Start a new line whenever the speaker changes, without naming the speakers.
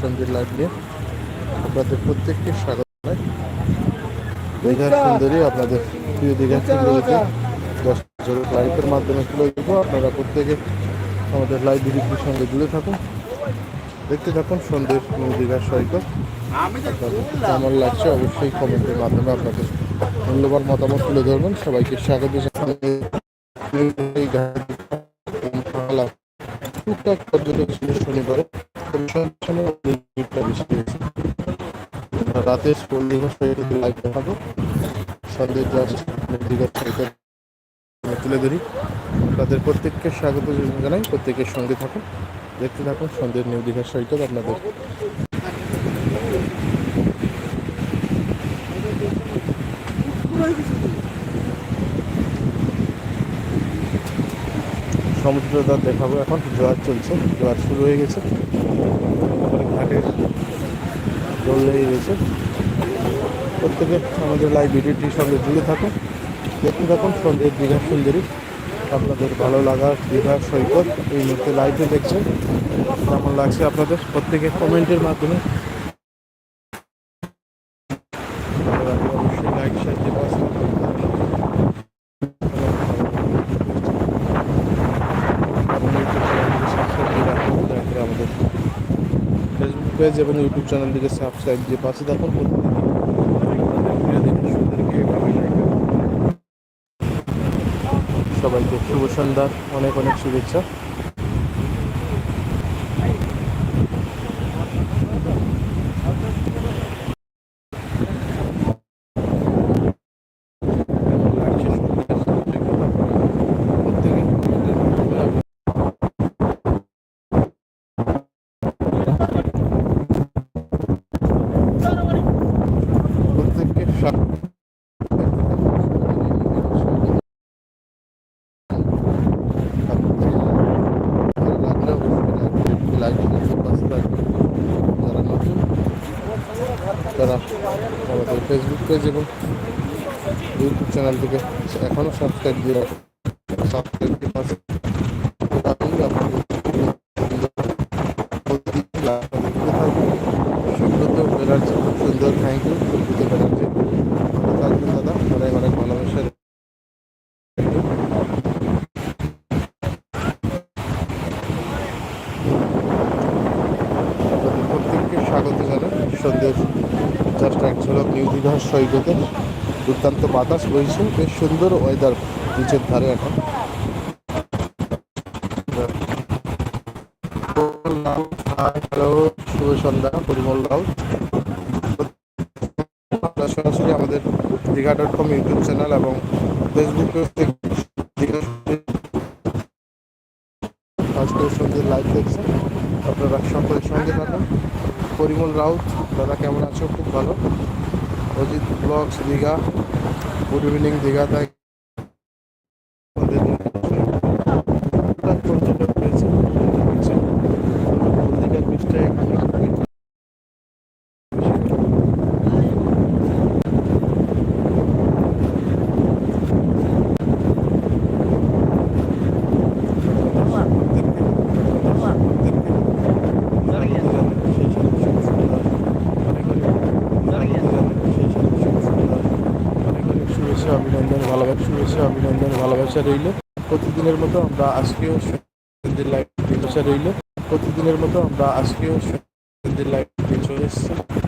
সন্ধ্যের লাইভ নিয়ে আপনাদের প্রত্যেককে স্বাগত জানাই। দীঘার সুন্দরী আপনাদের প্রিয় দীঘার সুন্দরীতে দশ লাইভের মাধ্যমে তুলে দেবো। আপনারা প্রত্যেকে আমাদের লাইভ ভিডিওটির সঙ্গে জুড়ে থাকুন। দেখতে থাকুন সন্ধ্যের দীঘার সৈকত। কেমন লাগছে অবশ্যই কমেন্টের মাধ্যমে আপনাদের মূল্যবান মতামত তুলে ধরবেন। সবাইকে স্বাগত জানাই। টুকটাক পর্যটক ছিল শনিবারে। হয়েছে রাতে পল্লীঘর সৈকত লাইভ দেখাবো। সন্ধ্যের জাস্ট দীঘার সৈকত তুলে ধরি। তাদের প্রত্যেককে স্বাগত জানাই, প্রত্যেকের সঙ্গে থাকুন। দেখতে থাকুন সন্ধ্যের নিউ দীঘার সৈকত আপনাদের। সমুদ্রটা দেখাবো এখন, জোয়ার চলছে, জোয়ার শুরু হয়ে গেছে। লেগে গেছে। প্রত্যেকে আমাদের লাইভ ভিডিওটির সঙ্গে জুড়ে থাকুন। দেখতে থাকুন সন্ধ্যের দীঘা সুন্দরী। আপনাদের ভালো লাগা, দীঘা সৈকত এই মুহূর্তে লাইভে দেখছেন। কেমন লাগছে আপনাদের? প্রত্যেকে কমেন্টের মাধ্যমে অবশ্যই লাইক শেয়ার দেওয়া আছে। এবং ইউটিউব চ্যানেলটিকে সাবস্ক্রাইব দিয়ে রাখুন দয়া করে আমাদের ফেসবুক পেজ এবং ইউটিউব চ্যানেলটিকে সাবস্ক্রাইব দিয়ে পাশে থাকুন। সবাইকে শুভ সন্ধ্যা অনেক অনেক শুভেচ্ছা প্রত্যেককে তারা ফেসবুক পেজ এবং ইউটিউব চ্যানেল থেকে এখনও সাবস্ক্রাইব দিয়ে সাবস্ক্রাইব খুব সুন্দর থ্যাংক ইউ ব্যানার্জি ভালো থাকবেন দাদা অনেক অনেক স্বাগত সৈকতে দুর্দান্ত বাতাস বইছে, বেশ সুন্দর ওয়েদার নিচের ধারে এখন। হ্যালো শুভ সন্ধ্যা, পরিমল রাও। আপনারা সরাসরি আমাদের Digha dot com YouTube channel এবং ফেসবুক থেকে আজকের সন্ধ্যের লাইভ দেখছেন। আপনারা সকলের সঙ্গে থাকুন। পরিমল রাউত দাদা কেমন আছো? খুব ভালো। Ajit blogs Digha. Good evening Digha তাই আমাদের টুকটাক পর্যটক রয়েছে হচ্ছে দীঘার বীজটা এখানে শুভেচ্ছা, অভিনন্দন, ভালোবাসা, শুভেচ্ছা, অভিনন্দন, ভালোবাসা রইল। প্রতিদিনের মতো আমরা আজকেও সন্ধ্যের লাইভ রইল। প্রতিদিনের মতো আমরা আজকেও সন্ধ্যের লাইভ চলে এসেছি।